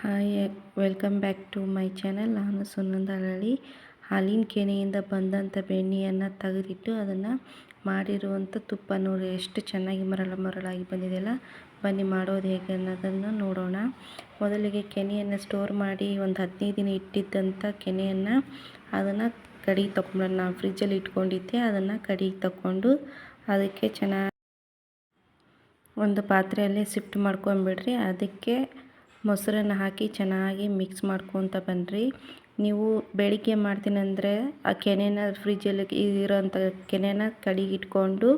Hi welcome back to my channel ನಾನು ಸುನಂದ ಹಳಳಿ ಹಾಲಿನ ಕೆನೆಯಿಂದ ಬಂದಂಥ ಬೆಣ್ಣೆಯನ್ನು ತೆಗೆದಿಟ್ಟು ಅದನ್ನು ಮಾಡಿರುವಂಥ ತುಪ್ಪ ನೋಡಿ, ಎಷ್ಟು ಚೆನ್ನಾಗಿ ಮರಳ ಮರಳಾಗಿ ಬಂದಿದೆಯಲ್ಲ ಬನ್ನಿ, ಮಾಡೋದು ಹೇಗೆ ಅನ್ನೋದನ್ನು ನೋಡೋಣ. ಮೊದಲಿಗೆ ಕೆನೆಯನ್ನು ಸ್ಟೋರ್ ಮಾಡಿ ಒಂದು ಹದಿನೈದು ದಿನ ಇಟ್ಟಿದ್ದಂಥ ಕೆನೆಯನ್ನು ಅದನ್ನು ಕಡಿಗೆ ತಗೊಂಡು ನಾನು ಫ್ರಿಜ್ಜಲ್ಲಿ ಇಟ್ಕೊಂಡಿದ್ದೆ, ಅದನ್ನು ಕಡಿಗೆ ತಗೊಂಡು ಅದಕ್ಕೆ ಚೆನ್ನಾಗಿ ಒಂದು ಪಾತ್ರೆಯಲ್ಲಿ ಶಿಫ್ಟ್ ಮಾಡ್ಕೊಂಬಿಡ್ರಿ. ಅದಕ್ಕೆ ಮೊಸರನ್ನು ಹಾಕಿ ಚೆನ್ನಾಗಿ ಮಿಕ್ಸ್ ಮಾಡ್ಕೊತ ಬನ್ನಿರಿ ನೀವು ಬೆಳಿಗ್ಗೆ ಮಾಡ್ತೀನಂದರೆ ಆ ಕೆನೆನ ಫ್ರಿಜ್ಜಲ್ಲಿ ಇರೋಂಥ ಕೆನೆನ ಕಡಿಗೆ ಇಟ್ಕೊಂಡು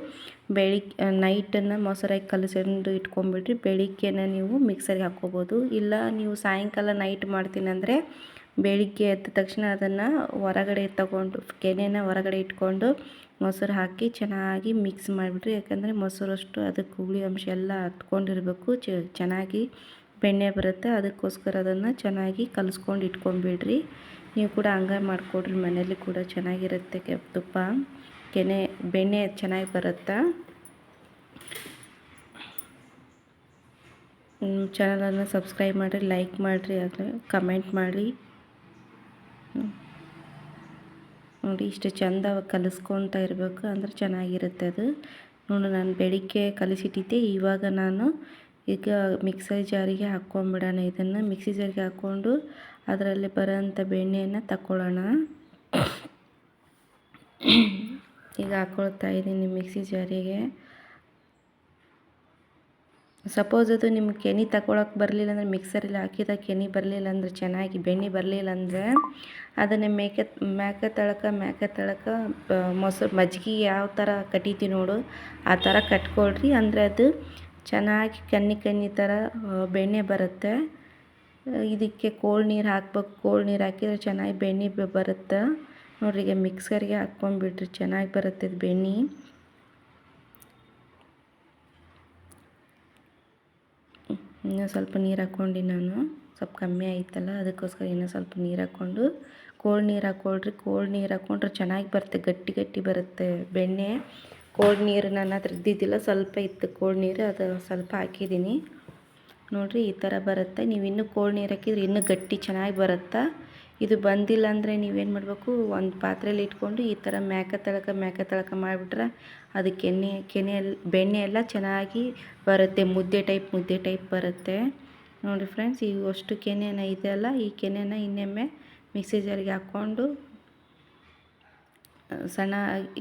ಬೆಳಿಗ್ಗೆ ನೈಟನ್ನು ಮೊಸರಾಗಿ ಕಲಸ್ಕೊಂಡು ಇಟ್ಕೊಂಬಿಡ್ರಿ ಬೆಳಿಗ್ಗೆನ ನೀವು ಮಿಕ್ಸರ್ಗೆ ಹಾಕ್ಕೋಬೋದು. ಇಲ್ಲ ನೀವು ಸಾಯಂಕಾಲ ನೈಟ್ ಮಾಡ್ತೀನಂದರೆ ಬೆಳಿಗ್ಗೆ ಎದ್ದ ತಕ್ಷಣ ಅದನ್ನು ಹೊರಗಡೆ ತಗೊಂಡು, ಕೆನೆನ ಹೊರಗಡೆ ಇಟ್ಕೊಂಡು ಮೊಸರು ಹಾಕಿ ಚೆನ್ನಾಗಿ ಮಿಕ್ಸ್ ಮಾಡಿಬಿಡ್ರಿ. ಯಾಕಂದರೆ ಮೊಸರಷ್ಟು ಅದಕ್ಕೆ ಹುಳಿ ಅಂಶ ಎಲ್ಲ ಹತ್ಕೊಂಡಿರ್ಬೇಕು. ಚೆನ್ನಾಗಿ ಬೆಣ್ಣೆ ಬರುತ್ತೆ, ಅದಕ್ಕೋಸ್ಕರ ಅದನ್ನು ಚೆನ್ನಾಗಿ ಕಲಿಸ್ಕೊಂಡು ಇಟ್ಕೊಂಡ್ಬಿಡ್ರಿ. ನೀವು ಕೂಡ ಹಂಗೆ ಮಾಡಿಕೊಡ್ರಿ ಮನೇಲಿ ಕೂಡ ಚೆನ್ನಾಗಿರುತ್ತೆ ಕೆ ತುಪ್ಪ, ಕೆನೆ, ಬೆಣ್ಣೆ ಚೆನ್ನಾಗಿ ಬರುತ್ತೆ? ಚಾನಲನ್ನು ಸಬ್ಸ್ಕ್ರೈಬ್ ಮಾಡಿರಿ ಲೈಕ್ ಮಾಡಿರಿ ಅದು ಕಮೆಂಟ್ ಮಾಡಿ ನೋಡಿ, ಇಷ್ಟು ಚೆಂದ ಕಲಿಸ್ಕೊತಾ ಇರಬೇಕು, ಅಂದ್ರೆ ಚೆನ್ನಾಗಿರುತ್ತೆ ಅದು. ನೋಡಿ, ನಾನು ಬೆಳಿಗ್ಗೆ ಕಲಿಸಿಟ್ಟಿದ್ದೆ, ಇವಾಗ ನಾನು ಈಗ ಮಿಕ್ಸರ್ ಜಾರಿಗೆ ಹಾಕ್ಕೊಂಬಿಡೋಣ. ಇದನ್ನು ಮಿಕ್ಸಿ ಜಾರಿಗೆ ಹಾಕ್ಕೊಂಡು ಅದರಲ್ಲಿ ಬರೋಂಥ ಬೆಣ್ಣೆಯನ್ನು ತಗೊಳ್ಳೋಣ ಈಗ ಹಾಕ್ಕೊಳ್ತಾ ಇದ್ದೀನಿ ಮಿಕ್ಸಿ ಜಾರಿಗೆ. ಸಪೋಸ್ ಅದು ನಿಮ್ಗೆ ಕೆನೆ ತಗೊಳಕ್ಕೆ ಬರಲಿಲ್ಲ ಅಂದರೆ ಮಿಕ್ಸರಲ್ಲಿ ಹಾಕಿದ ಕೆನೆ ಬರಲಿಲ್ಲ ಅಂದರೆ ಚೆನ್ನಾಗಿ ಬೆಣ್ಣೆ ಬರಲಿಲ್ಲ ಅಂದರೆ ಅದನ್ನು ಮೇಕೆ ಮೇಕೆ ತಳಕ ಮೇಕೆ ತಳಕ ಮೊಸರು ಮಜ್ಜಿಗೆ ಯಾವ ಥರ ಕಟೀತಿ ನೋಡು, ಆ ಥರ ಕಟ್ಕೊಳ್ರಿ. ಅಂದರೆ ಅದು ಚೆನ್ನಾಗಿ ಕನ್ನಿ ಕನ್ನಿ ಥರ ಬೆಣ್ಣೆ ಬರುತ್ತೆ. ಇದಕ್ಕೆ ಕೋಲ್ಡ್ ನೀರು ಹಾಕ್ಬೇಕು. ಕೋಲ್ಡ್ ನೀರು ಹಾಕಿದ್ರೆ ಚೆನ್ನಾಗಿ ಬೆಣ್ಣೆ ಬರುತ್ತೆ. ನೋಡಿರಿ, ಈಗ ಮಿಕ್ಸರ್ಗೆ ಹಾಕ್ಕೊಂಡ್ಬಿಟ್ರಿ ಚೆನ್ನಾಗಿ ಬರುತ್ತೆ ಇದು ಬೆಣ್ಣೆ. ಇನ್ನೂ ಸ್ವಲ್ಪ ನೀರು ಹಾಕ್ಕೊಂಡು ನಾನು. ಸ್ವಲ್ಪ ಕಮ್ಮಿ ಆಯ್ತಲ್ಲ, ಅದಕ್ಕೋಸ್ಕರ ಇನ್ನೂ ಸ್ವಲ್ಪ ನೀರು ಹಾಕ್ಕೊಂಡು. ಕೋಲ್ಡ್ ನೀರು ಹಾಕ್ಕೊಳ್ರಿ. ಕೋಲ್ಡ್ ನೀರು ಹಾಕ್ಕೊಂಡ್ರೆ ಚೆನ್ನಾಗಿ ಬರುತ್ತೆ. ಗಟ್ಟಿ ಗಟ್ಟಿ ಬರುತ್ತೆ ಬೆಣ್ಣೆ. ಕೋಲ್ಡ್ ನೀರು ನನ್ನ ಹತ್ರ ಇದ್ದಿದ್ದಿಲ್ಲ, ಸ್ವಲ್ಪ ಇತ್ತು ಕೋಲ್ಡ್ ನೀರು, ಅದು ಸ್ವಲ್ಪ ಹಾಕಿದ್ದೀನಿ. ನೋಡಿರಿ, ಈ ಥರ ಬರುತ್ತೆ. ನೀವು ಇನ್ನೂ ಕೋಲ್ಡ್ ನೀರು ಹಾಕಿದ್ರೆ ಇನ್ನೂ ಗಟ್ಟಿ ಚೆನ್ನಾಗಿ ಬರುತ್ತೆ? ಇದು ಬಂದಿಲ್ಲ ಅಂದರೆ ನೀವೇನು ಮಾಡಬೇಕು? ಒಂದು ಪಾತ್ರೆಯಲ್ಲಿ ಇಟ್ಕೊಂಡು ಈ ಥರ ಮ್ಯಾಕ ತಳಕ ಮ್ಯಾಕ ತಳಕ ಮಾಡಿಬಿಟ್ರೆ ಅದು ಕೆನೆ ಕೆನೆ ಬೆಣ್ಣೆ ಎಲ್ಲ ಚೆನ್ನಾಗಿ ಬರುತ್ತೆ. ಮುದ್ದೆ ಟೈಪ್ ಮುದ್ದೆ ಟೈಪ್ ಬರುತ್ತೆ. ನೋಡಿ ಫ್ರೆಂಡ್ಸ್, ಈ ಅಷ್ಟು ಕೆನೆನ ಇದೆಯಲ್ಲ ಈ ಕೆನೆನ ಇನ್ನೊಮ್ಮೆ ಮಿಕ್ಸಿ ಜಾರಿಗೆ ಹಾಕ್ಕೊಂಡು ಸಣ್ಣ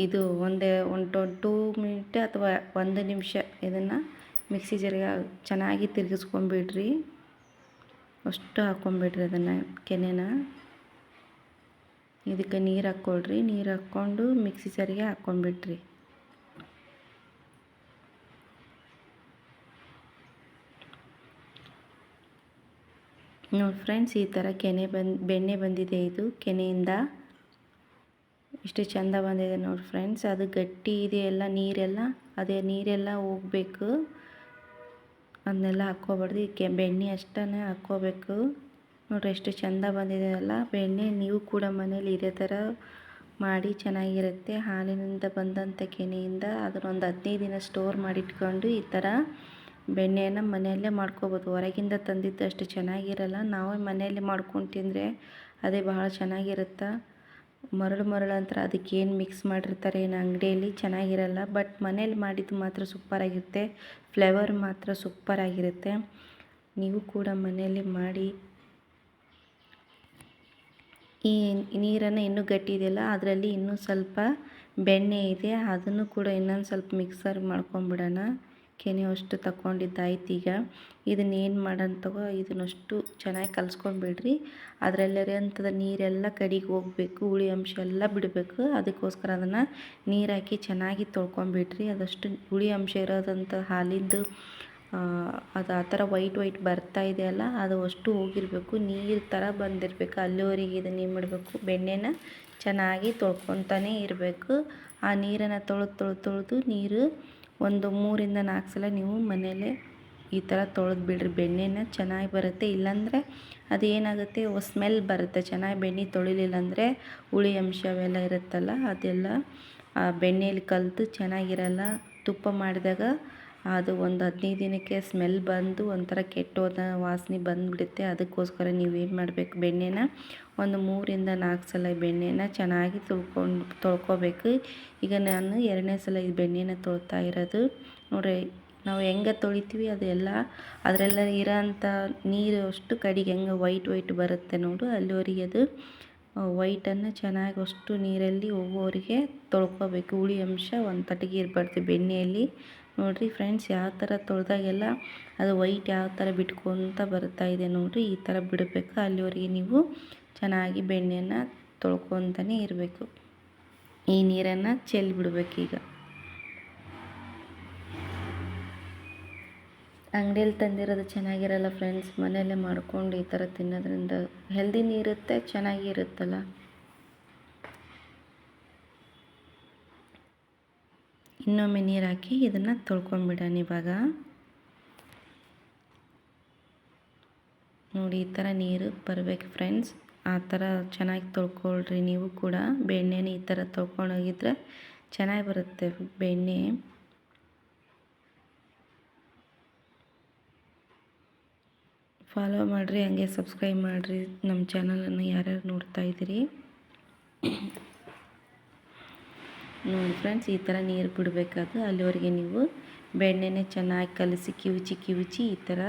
ಇದು ಒಂದೇ ಒಂದು ಟೂ ಮಿನಿಟ್ ಅಥವಾ ಒಂದು ನಿಮಿಷ ಇದನ್ನು ಮಿಕ್ಸಿ ಜರಿಗೆ ಚೆನ್ನಾಗಿ ತಿರುಗಿಸ್ಕೊಂಬಿಡ್ರಿ. ಅಷ್ಟು ಹಾಕ್ಕೊಂಬಿಡ್ರಿ ಅದನ್ನು ಕೆನೆನ. ಇದಕ್ಕೆ ನೀರು ಹಾಕ್ಕೊಳ್ರಿ. ನೀರು ಹಾಕ್ಕೊಂಡು ಮಿಕ್ಸಿ ಸರಿಗೆ ಹಾಕ್ಕೊಂಬಿಡ್ರಿ ನೋಡಿ ಫ್ರೆಂಡ್ಸ್, ಈ ಥರ ಕೆನೆ ಬಂದು ಬೆಣ್ಣೆ ಬಂದಿದೆ ಇದು. ಕೆನೆಯಿಂದ ಇಷ್ಟು ಚಂದ ಬಂದಿದೆ ನೋಡಿ ಫ್ರೆಂಡ್ಸ್ ಅದು ಗಟ್ಟಿ ಇದೆಯಲ್ಲ ನೀರೆಲ್ಲ, ಅದೇ ನೀರೆಲ್ಲ ಹೋಗ್ಬೇಕು. ಅದನ್ನೆಲ್ಲ ಹಾಕ್ಕೋಬಾರ್ದು. ಕೆ ಬೆಣ್ಣೆ ಅಷ್ಟೇ ಹಾಕ್ಕೋಬೇಕು. ನೋಡಿರಿ ಎಷ್ಟು ಚೆಂದ ಬಂದಿದೆ ಅಲ್ಲ ಬೆಣ್ಣೆ ನೀವು ಕೂಡ ಮನೇಲಿ ಇದೇ ಥರ ಮಾಡಿ ಚೆನ್ನಾಗಿರುತ್ತೆ. ಹಾಲಿನಿಂದ ಬಂದಂಥ ಕೆನೆಯಿಂದ ಅದನ್ನೊಂದು ಹದಿನೈದು ದಿನ ಸ್ಟೋರ್ ಮಾಡಿಟ್ಕೊಂಡು ಈ ಥರ ಬೆಣ್ಣೆಯನ್ನು ಮನೆಯಲ್ಲೇ ಮಾಡ್ಕೋಬೋದು. ಹೊರಗಿಂದ ತಂದಿದ್ದು ಅಷ್ಟು ಚೆನ್ನಾಗಿರಲ್ಲ. ನಾವೇ ಮನೆಯಲ್ಲೇ ಮಾಡ್ಕೊಂಡು ತಿಂದರೆ ಅದೇ ಬಹಳ ಚೆನ್ನಾಗಿರುತ್ತೆ? ಮರಳು ಮರಳು ಅಂತ ಅದಕ್ಕೆ ಏನು ಮಿಕ್ಸ್ ಮಾಡಿರ್ತಾರೆ ಏನು ಅಂಗಡಿಯಲ್ಲಿ ಚೆನ್ನಾಗಿರಲ್ಲ. ಬಟ್ ಮನೇಲಿ ಮಾಡಿದ್ದು ಮಾತ್ರ ಸೂಪರಾಗಿರುತ್ತೆ. ಫ್ಲೇವರ್ ಮಾತ್ರ ಸೂಪರಾಗಿರುತ್ತೆ. ನೀವು ಕೂಡ ಮನೆಯಲ್ಲಿ ಮಾಡಿ. ಈ ನೀರನ್ನು ಇನ್ನೂ ಗಟ್ಟಿ ಇದೆಯಲ್ಲ, ಅದರಲ್ಲಿ ಇನ್ನೂ ಸ್ವಲ್ಪ ಬೆಣ್ಣೆ ಇದೆ. ಅದನ್ನು ಕೂಡ ಇನ್ನೊಂದು ಸ್ವಲ್ಪ ಮಿಕ್ಸರ್ ಮಾಡ್ಕೊಂಬಿಡೋಣ. ಕೆನೆ ಅಷ್ಟು ತಗೊಂಡಿದ್ದಾಯ್ತು ಈಗ. ಇದನ್ನ ಏನು ಮಾಡೋಣ ತಗೋ, ಇದನ್ನಷ್ಟು ಚೆನ್ನಾಗಿ ಕಲ್ಸ್ಕೊಂಡ್ಬಿಡ್ರಿ ಅದರಲ್ಲಿರೋಂಥದ್ದು ನೀರೆಲ್ಲ ಕಡಿಗೆ ಹೋಗಬೇಕು, ಹುಳಿ ಅಂಶ ಎಲ್ಲ ಬಿಡಬೇಕು. ಅದಕ್ಕೋಸ್ಕರ ಅದನ್ನು ನೀರು ಹಾಕಿ ಚೆನ್ನಾಗಿ ತೊಳ್ಕೊಂಬಿಡ್ರಿ ಅದಷ್ಟು ಹುಳಿ ಅಂಶ ಇರೋದಂಥ ಹಾಲಿಂದು ಅದು ಆ ಥರ ವೈಟ್ ವೈಟ್ ಬರ್ತಾ ಇದೆಯಲ್ಲ ಅದು ಅಷ್ಟು ಹೋಗಿರಬೇಕು. ನೀರು ಥರ ಬಂದಿರಬೇಕು. ಅಲ್ಲಿವರೆಗೆ ಇದನ್ನು ಏನು ಮಾಡಬೇಕು? ಬೆಣ್ಣೆನ ಚೆನ್ನಾಗಿ ತೊಳ್ಕೊತಾನೆ ಇರಬೇಕು. ಆ ನೀರನ್ನು ತೊಳೆದು ತೊಳೆದು ತೊಳೆದು ನೀರು ಒಂದು ಮೂರಿಂದ ನಾಲ್ಕು ಸಲ ನೀವು ಮನೆಯಲ್ಲೇ ಈ ಥರ ತೊಳೆದು ಬಿಡ್ರಿ. ಬೆಣ್ಣೆನ ಚೆನ್ನಾಗಿ ಬರುತ್ತೆ. ಇಲ್ಲಾಂದರೆ ಅದು ಏನಾಗುತ್ತೆ? ಸ್ಮೆಲ್ ಬರುತ್ತೆ. ಚೆನ್ನಾಗಿ ಬೆಣ್ಣೆ ತೊಳಿಲಿಲ್ಲ ಅಂದರೆ ಹುಳಿ ಅಂಶ ಅವೆಲ್ಲ ಇರುತ್ತಲ್ಲ, ಅದೆಲ್ಲ, ಆ ಬೆಣ್ಣೆಯಲ್ಲಿ ಕಲಿತು ಚೆನ್ನಾಗಿರಲ್ಲ. ತುಪ್ಪ ಮಾಡಿದಾಗ ಅದು ಒಂದು ಹದಿನೈದು ದಿನಕ್ಕೆ ಸ್ಮೆಲ್ ಬಂದು ಒಂಥರ ಕೆಟ್ಟೋದ ವಾಸನೆ ಬಂದುಬಿಡುತ್ತೆ. ಅದಕ್ಕೋಸ್ಕರ ನೀವು ಏನು ಮಾಡಬೇಕು? ಬೆಣ್ಣೆನ ಒಂದು ಮೂರಿಂದ ನಾಲ್ಕು ಸಲ ಬೆಣ್ಣೆನ ಚೆನ್ನಾಗಿ ತೊಳ್ಕೊಂಡು, ತೊಳ್ಕೊಬೇಕು. ಈಗ ನಾನು ಎರಡನೇ ಸಲ ಈ ಬೆಣ್ಣೆನ ತೊಳ್ತಾ ಇರೋದು. ನೋಡ್ರಿ, ನಾವು ಹೆಂಗೆ ತೊಳಿತೀವಿ ಅದೆಲ್ಲ ಅದರೆಲ್ಲ ಇರೋಂಥ ನೀರು ಅಷ್ಟು ಕಡೆಗೆ ಹೆಂಗೆ ವೈಟ್ ವೈಟ್ ಬರುತ್ತೆ ನೋಡು ಅಲ್ಲಿವರೆಗೆ ಅದು ವೈಟನ್ನು ಚೆನ್ನಾಗಿ ಅಷ್ಟು ನೀರಲ್ಲಿ ಹೋಗೋವರೆಗೆ ತೊಳ್ಕೊಬೇಕು. ಹುಳಿ ಅಂಶ ಒಂದು ತಟಗೆ ಇರಬಾರ್ದು ಬೆಣ್ಣೆಯಲ್ಲಿ. ನೋಡಿರಿ ಫ್ರೆಂಡ್ಸ್, ಯಾವ ಥರ ತೊಳೆದಾಗೆಲ್ಲ ಅದು ವೈಟ್ ಯಾವ ಥರ ಬಿಟ್ಕೊತ ಬರ್ತಾ ಇದೆ ನೋಡಿರಿ, ಈ ಥರ ಬಿಡಬೇಕು. ಅಲ್ಲಿವರೆಗೆ ನೀವು ಚೆನ್ನಾಗಿ ಬೆಣ್ಣೆಯನ್ನು ತೊಳ್ಕೊತಾನೆ ಇರಬೇಕು. ಈ ನೀರನ್ನು ಚೆಲ್ಲಿ ಬಿಡಬೇಕೀಗ ಅಂಗಡಿಯಲ್ಲಿ ತಂದಿರೋದು ಚೆನ್ನಾಗಿರಲ್ಲ ಫ್ರೆಂಡ್ಸ್ ಮನೆಯಲ್ಲೇ ಮಾಡ್ಕೊಂಡು ಈ ಥರ ತಿನ್ನೋದ್ರಿಂದ ಹೆಲ್ದಿನೂ ಇರುತ್ತೆ ಚೆನ್ನಾಗಿರುತ್ತಲ್ಲ? ಇನ್ನೊಮ್ಮೆ ನೀರು ಹಾಕಿ ಇದನ್ನು ತೊಳ್ಕೊಂಬಿಡೋಣ ಇವಾಗ. ನೋಡಿ, ಈ ಥರ ನೀರು ಬರಬೇಕು ಫ್ರೆಂಡ್ಸ್ ಆ ಥರ ಚೆನ್ನಾಗಿ ತೊಳ್ಕೊಳ್ರಿ ನೀವು ಕೂಡ. ಬೆಣ್ಣೆನ ಈ ಥರ ತೊಳ್ಕೊಂಡೋಗಿದ್ರೆ ಚೆನ್ನಾಗಿ ಬರುತ್ತೆ ಬೆಣ್ಣೆ. ಫಾಲೋ ಮಾಡಿರಿ, ಹಂಗೆ ಸಬ್ಸ್ಕ್ರೈಬ್ ಮಾಡಿರಿ. ನಮ್ಮ ಚಾನಲನ್ನು ಯಾರ್ಯಾರು ನೋಡ್ತಾ ಇದ್ದೀರಿ? ನೋಡಿ ಫ್ರೆಂಡ್ಸ್ ಈ ಥರ ನೀರು ಬಿಡಬೇಕಾದ್ರೆ ಅಲ್ಲಿವರೆಗೆ ನೀವು ಬೆಣ್ಣೆನೇ ಚೆನ್ನಾಗಿ ಕಲಸಿ ಕಿವುಚಿ ಕಿವುಚಿ ಈ ಥರ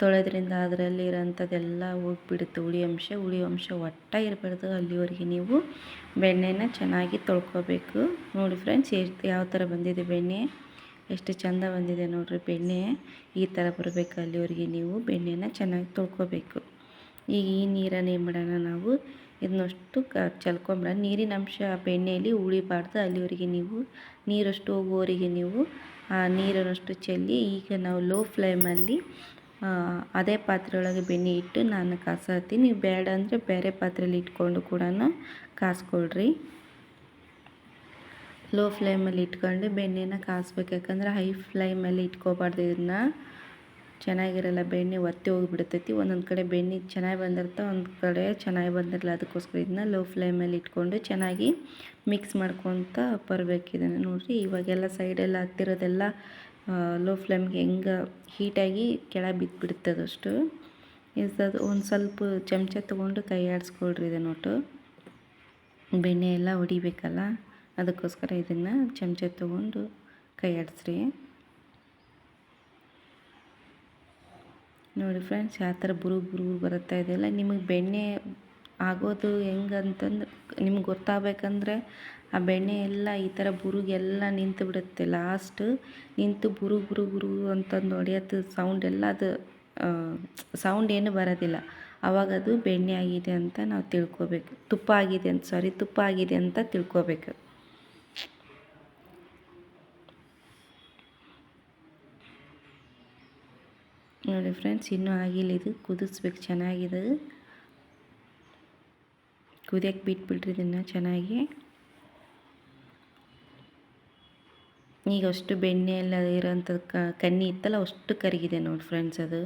ತೊಳೆದ್ರಿಂದ ಅದರಲ್ಲಿರೋಂಥದ್ದೆಲ್ಲ ಹೋಗ್ಬಿಡುತ್ತೆ. ಹುಳಿ ಅಂಶ ಹುಳಿ ಅಂಶ ಒಟ್ಟ ಇರಬಾರ್ದು. ಅಲ್ಲಿವರೆಗೆ ನೀವು ಬೆಣ್ಣೆನ ಚೆನ್ನಾಗಿ ತೊಳ್ಕೊಬೇಕು. ನೋಡಿ ಫ್ರೆಂಡ್ಸ್ ಯಾವ ಥರ ಬಂದಿದೆ ಬೆಣ್ಣೆ? ಎಷ್ಟು ಚಂದ ಬಂದಿದೆ ನೋಡಿರಿ ಬೆಣ್ಣೆ. ಈ ಥರ ಬರಬೇಕು ಅಲ್ಲಿವರೆಗೆ ನೀವು ಬೆಣ್ಣೆನ ಚೆನ್ನಾಗಿ ತೊಳ್ಕೊಬೇಕು. ಈಗ ಈ ನೀರನ್ನು ಏನು ಮಾಡೋಣ ನಾವು? ಇದನ್ನಷ್ಟು ಕ ಚಲ್ಕೊಂಬಿಡ ನೀರಿನ ಅಂಶ ಬೆಣ್ಣೆಯಲ್ಲಿ ಉಳಿಬಾರ್ದು. ಅಲ್ಲಿವರೆಗೆ ನೀವು ನೀರಷ್ಟು ಹೋಗುವವರೆಗೆ ನೀವು, ಆ, ನೀರನ್ನಷ್ಟು ಚೆಲ್ಲಿ ಈಗ ನಾವು ಲೋ ಫ್ಲೇಮಲ್ಲಿ ಅದೇ ಪಾತ್ರೆ ಒಳಗೆ ಬೆಣ್ಣೆ ಇಟ್ಟು ನಾನು ಕಾಸತ್ತೀನಿ ನೀವು ಬೇಡ ಅಂದರೆ ಬೇರೆ ಪಾತ್ರೆಯಲ್ಲಿ ಇಟ್ಕೊಂಡು ಕೂಡ ಕಾಸ್ಕೊಳ್ರಿ. ಲೋ ಫ್ಲೇಮಲ್ಲಿ ಇಟ್ಕೊಂಡು, ಬೆಣ್ಣೆನ ಕಾಸ್ಬೇಕು. ಯಾಕಂದ್ರೆ ಹೈ ಫ್ಲೇಮಲ್ಲಿ ಇಟ್ಕೋಬಾರ್ದು ಇದನ್ನ. ಚೆನ್ನಾಗಿರಲ್ಲ, ಬೆಣ್ಣೆ ಒತ್ತಿ ಹೋಗಿಬಿಡ್ತೈತಿ. ಒಂದೊಂದು ಕಡೆ ಬೆಣ್ಣೆ ಚೆನ್ನಾಗಿ ಬಂದಿರುತ್ತೆ ಒಂದು ಕಡೆ ಚೆನ್ನಾಗಿ ಬಂದಿರಲ್ಲ. ಅದಕ್ಕೋಸ್ಕರ ಇದನ್ನ ಲೋ ಫ್ಲೇಮಲ್ಲಿ ಇಟ್ಕೊಂಡು ಚೆನ್ನಾಗಿ ಮಿಕ್ಸ್ ಮಾಡ್ಕೊತ ಬರಬೇಕು ನೋಡಿರಿ. ಇವಾಗೆಲ್ಲ ಸೈಡೆಲ್ಲ ಹತ್ತಿರೋದೆಲ್ಲ ಲೋ ಫ್ಲೇಮ್ಗೆ ಹೆಂಗೆ ಹೀಟಾಗಿ ಕೆಳಗೆ ಬಿದ್ದುಬಿಡುತ್ತೆ ಅದಷ್ಟು. ಅದು ಒಂದು ಸ್ವಲ್ಪ ಚಮಚ ತೊಗೊಂಡು ಕೈ ಆಡಿಸ್ಕೊಳ್ರಿ ಇದನ್ನೊಟ್ಟು ಬೆಣ್ಣೆ ಎಲ್ಲ ಹೊಡಿಬೇಕಲ್ಲ. ಅದಕ್ಕೋಸ್ಕರ ಇದನ್ನು ಚಮಚ ತೊಗೊಂಡು ಕೈ ಆಡಿಸ್ರಿ. ನೋಡಿ ಫ್ರೆಂಡ್ಸ್ ಯಾವ ಥರ ಬುರು ಬುರು ಬರುತ್ತಾ ಇದೆಯಲ್ಲ ನಿಮಗೆ ಬೆಣ್ಣೆ ಆಗೋದು ಹೆಂಗಂತಂದ್ರೆ, ನಿಮ್ಗೆ ಗೊತ್ತಾಗಬೇಕಂದ್ರೆ ಆ ಬೆಣ್ಣೆ ಎಲ್ಲ ಈ ಥರ ಬುರುಗೆಲ್ಲ ನಿಂತು ಬಿಡುತ್ತೆ. ಲಾಸ್ಟ್ ನಿಂತು ಬುರು ಬುರು ಬುರು ಅಂತಂದು ಹೊಡೆಯೋದು ಸೌಂಡ್ ಎಲ್ಲ ಅದು ಸೌಂಡ್ ಏನು ಬರೋದಿಲ್ಲ. ಆವಾಗ ಅದು ಬೆಣ್ಣೆ ಆಗಿದೆ ಅಂತ ನಾವು ತಿಳ್ಕೊಬೇಕು. ತುಪ್ಪ ಆಗಿದೆ ಅಂತ ಸಾರಿ ತುಪ್ಪ ಆಗಿದೆ ಅಂತ ತಿಳ್ಕೊಬೇಕು. ನೋಡಿ ಫ್ರೆಂಡ್ಸ್, ಇನ್ನೂ ಆಗಿಲ್ಲ ಇದು. ಕುದಿಸ್ಬೇಕು, ಚೆನ್ನಾಗಿದೆ. ಕುದಿಯಕ್ಕೆ ಬಿಟ್ಬಿಟ್ರಿ ಇದನ್ನು ಚೆನ್ನಾಗಿ. ಈಗ ಅಷ್ಟು ಬೆಣ್ಣೆ ಎಲ್ಲ ಇರೋಂಥದ್ದು ಕನ್ನಿ ಇತ್ತಲ್ಲ, ಅಷ್ಟು ಕರಿಗಿದೆ ನೋಡಿ ಫ್ರೆಂಡ್ಸ್ ಅದು.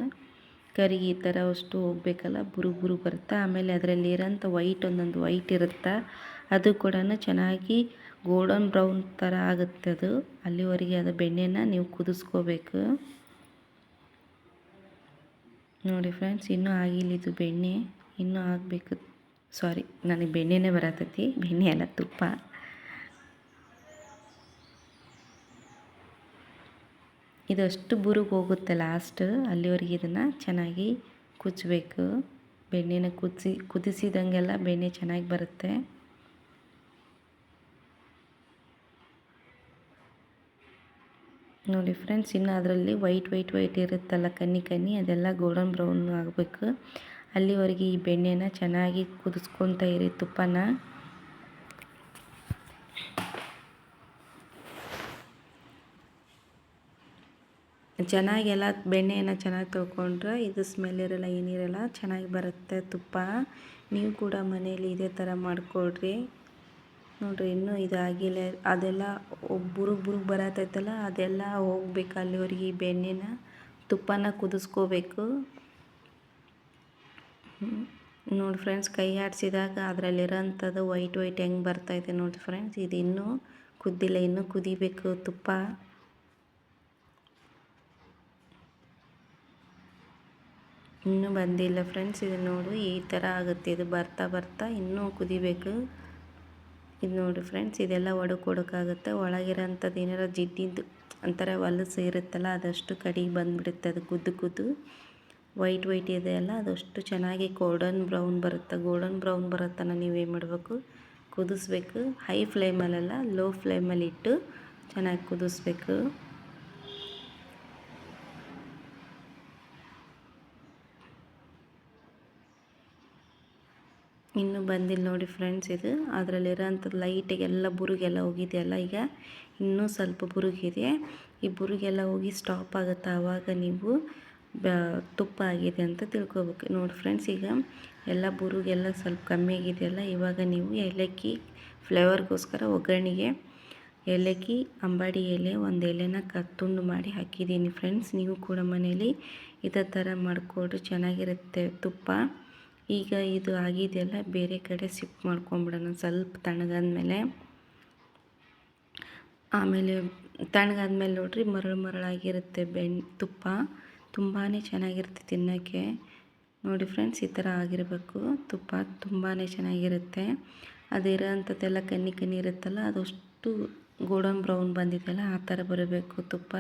ಕರಿಗಿ ಈ ಥರ ಅಷ್ಟು ಹೋಗ್ಬೇಕಲ್ಲ, ಬುರು ಬುರು ಬರುತ್ತೆ? ಆಮೇಲೆ ಅದರಲ್ಲಿ ಇರೋಂಥ ವೈಟ್, ಒಂದೊಂದು ವೈಟ್ ಇರುತ್ತೆ? ಅದು ಕೂಡ ಚೆನ್ನಾಗಿ ಗೋಲ್ಡನ್ ಬ್ರೌನ್ ಥರ ಆಗುತ್ತೆ ಅದು. ಅಲ್ಲಿವರೆಗೆ ಅದು ಬೆಣ್ಣೆನ ನೀವು ಕುದಿಸ್ಕೋಬೇಕು. ನೋಡಿ ಫ್ರೆಂಡ್ಸ್, ಇನ್ನೂ ಆಗಿಲ್ಲ ಇದು ಬೆಣ್ಣೆ. ಇನ್ನೂ ಆಗಬೇಕು. ಸಾರಿ ನನಗೆ ಬೆಣ್ಣೆನೇ ಬರತೈತಿ. ಬೆಣ್ಣೆ ಅಲ್ಲ, ತುಪ್ಪ. ಇದಷ್ಟು ಬುರುಗೆ ಹೋಗುತ್ತೆ ಲಾಸ್ಟ್ ಅಲ್ಲಿವರೆಗೆ ಇದನ್ನು ಚೆನ್ನಾಗಿ ಕುಚ್ಚಬೇಕು ಬೆಣ್ಣೆನ ಕುದಿಸಿ, ಕುದಿಸಿದಂಗೆಲ್ಲ ಬೆಣ್ಣೆ ಚೆನ್ನಾಗಿ ಬರುತ್ತೆ. ನೋಡಿ ಫ್ರೆಂಡ್ಸ್, ಇನ್ನು ಅದರಲ್ಲಿ ವೈಟ್ ವೈಟ್ ವೈಟ್ ಇರುತ್ತಲ್ಲ ಕನ್ನಿ ಕನ್ನಿ, ಅದೆಲ್ಲ ಗೋಲ್ಡನ್ ಬ್ರೌನ್ ಆಗಬೇಕು. ಅಲ್ಲಿವರೆಗೆ ಈ ಬೆಣ್ಣೆನ ಚೆನ್ನಾಗಿ ಕುದಿಸ್ಕೊತ ಇರಿ ತುಪ್ಪನ. ಚೆನ್ನಾಗಿ ಎಲ್ಲ ಬೆಣ್ಣೆಯನ್ನು ಚೆನ್ನಾಗಿ ತೊಳ್ಕೊಂಡ್ರೆ ಇದು ಸ್ಮೆಲ್ ಇರಲ್ಲ, ಏನಿರಲ್ಲ, ಚೆನ್ನಾಗಿ ಬರುತ್ತೆ ತುಪ್ಪ. ನೀವು ಕೂಡ ಮನೇಲಿ ಇದೇ ಥರ ಮಾಡಿಕೊಡ್ರಿ ನೋಡಿರಿ, ಇನ್ನೂ ಇದಾಗಿಲ್ಲ. ಅದೆಲ್ಲ ಬುರುಗ್ ಬುರುಗ್ ಬರತೈತಲ್ಲ, ಅದೆಲ್ಲ ಹೋಗ್ಬೇಕು ಅಲ್ಲಿವರೆಗೆ ಬೆಣ್ಣೆನ. ತುಪ್ಪನ ಕುದಿಸ್ಕೋಬೇಕು. ನೋಡಿ ಫ್ರೆಂಡ್ಸ್, ಕೈ ಆಡಿಸಿದಾಗ ಅದರಲ್ಲಿರೋಂಥದ್ದು ವೈಟ್ ವೈಟ್ ಹೆಂಗೆ ಬರ್ತಾಯಿದೆ ನೋಡಿ ಫ್ರೆಂಡ್ಸ್. ಇದು ಇನ್ನೂ ಕುದ್ದಿಲ್ಲ, ಇನ್ನೂ ಕುದಿಬೇಕು ತುಪ್ಪ. ಇನ್ನೂ ಬಂದಿಲ್ಲ ಫ್ರೆಂಡ್ಸ್, ಇದು ನೋಡಿ ಈ ಥರ ಆಗುತ್ತೆ. ಇದು ಬರ್ತಾ ಬರ್ತಾ ಇನ್ನೂ ಕುದಿಬೇಕು. ಇದು ನೋಡಿ ಫ್ರೆಂಡ್ಸ್, ಇದೆಲ್ಲ ಒಡಕ್ಕೆ ಒಡಕಾಗುತ್ತೆ ಒಳಗಿರೋಂಥದ್ದು ಏನಾರ ಜಿಡ್ಡಿದ್ದು ಒಂಥರ ಹೊಲಸು ಇರುತ್ತಲ್ಲ, ಅದಷ್ಟು ಕಡಿಗೆ ಬಂದುಬಿಡುತ್ತೆ. ಅದು ಕುದ್ದು ಕುದ್ದು ವೈಟ್ ವೈಟ್ ಇದೆ ಅಲ್ಲ, ಅದಷ್ಟು ಚೆನ್ನಾಗಿ ಗೋಲ್ಡನ್ ಬ್ರೌನ್ ಬರುತ್ತೆ. ಗೋಲ್ಡನ್ ಬ್ರೌನ್ ಬರುತ್ತನ ನೀವೇನು ಮಾಡಬೇಕು? ಕುದಿಸ್ಬೇಕು. ಹೈ ಫ್ಲೇಮಲ್ಲೆಲ್ಲ, ಲೋ ಫ್ಲೇಮಲ್ಲಿ ಇಟ್ಟು ಚೆನ್ನಾಗಿ ಕುದಿಸ್ಬೇಕು. ಇನ್ನೂ ಬಂದಿಲ್ಲ ನೋಡಿ ಫ್ರೆಂಡ್ಸ್ ಇದು. ಅದರಲ್ಲಿರೋಂಥದ್ದು ಲೈಟಿಗೆಲ್ಲ ಬುರುಗೆಲ್ಲ ಹೋಗಿದೆಯಲ್ಲ ಈಗ? ಇನ್ನೂ ಸ್ವಲ್ಪ ಬುರುಗಿದೆ. ಈ ಬುರುಗೆಲ್ಲ ಹೋಗಿ ಸ್ಟಾಪ್ ಆಗುತ್ತೆ ಆವಾಗ ನೀವು ತುಪ್ಪ ಆಗಿದೆ ಅಂತ ತಿಳ್ಕೊಬೇಕು. ನೋಡಿ ಫ್ರೆಂಡ್ಸ್ ಈಗ ಎಲ್ಲ ಬುರುಗೆಲ್ಲ ಸ್ವಲ್ಪ ಕಮ್ಮಿ ಆಗಿದೆಯಲ್ಲ, ಇವಾಗ ನೀವು ಏಲಕ್ಕಿ ಫ್ಲೇವರ್ಗೋಸ್ಕರ ಒಗ್ಗರಣೆಗೆ ಏಲಕ್ಕಿ, ಅಂಬಾಡಿ ಎಲೆ, ಒಂದು ಎಲೆನ ಕತ್ತುಂಡು ಮಾಡಿ ಹಾಕಿದ್ದೀನಿ ಫ್ರೆಂಡ್ಸ್ ನೀವು ಕೂಡ ಮನೇಲಿ ಇದೇ ಥರ ಮಾಡಿಕೊಡ್ರಿ ಚೆನ್ನಾಗಿರುತ್ತೆ ತುಪ್ಪ. ಈಗ ಇದು ಆಗಿದೆಯಲ್ಲ, ಬೇರೆ ಕಡೆ ಶಿಫ್ಟ್ ಮಾಡ್ಕೊಂಬಿಡೋಣ. ಸ್ವಲ್ಪ ತಣ್ಣಗಾದ್ಮೇಲೆ, ಆಮೇಲೆ ತಣ್ಣಗಾದ್ಮೇಲೆ ನೋಡ್ರಿ ಮರಳು ಮರಳಾಗಿರುತ್ತೆ ಬೆಣ್ ತುಪ್ಪ. ತುಂಬಾ ಚೆನ್ನಾಗಿರುತ್ತೆ ತಿನ್ನೋಕ್ಕೆ. ನೋಡಿ ಫ್ರೆಂಡ್ಸ್ ಈ ಥರ ಆಗಿರಬೇಕು. ತುಪ್ಪ ತುಂಬಾ ಚೆನ್ನಾಗಿರುತ್ತೆ. ಅದಿರೋಂಥದ್ದೆಲ್ಲ ಕನ್ನಿ ಕನ್ನಿ ಇರುತ್ತಲ್ಲ, ಅದಷ್ಟು ಗೋಡನ್ ಬ್ರೌನ್ ಬಂದಿದೆಯಲ್ಲ, ಆ ಥರ ಬರಬೇಕು ತುಪ್ಪ.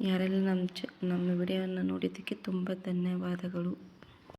ಯಾರೆಲ್ಲ ನಮ್ಮ ಚ, ನಮ್ಮ ವಿಡಿಯೋವನ್ನು ನೋಡಿದ್ದಕ್ಕೆ ತುಂಬ ಧನ್ಯವಾದಗಳು.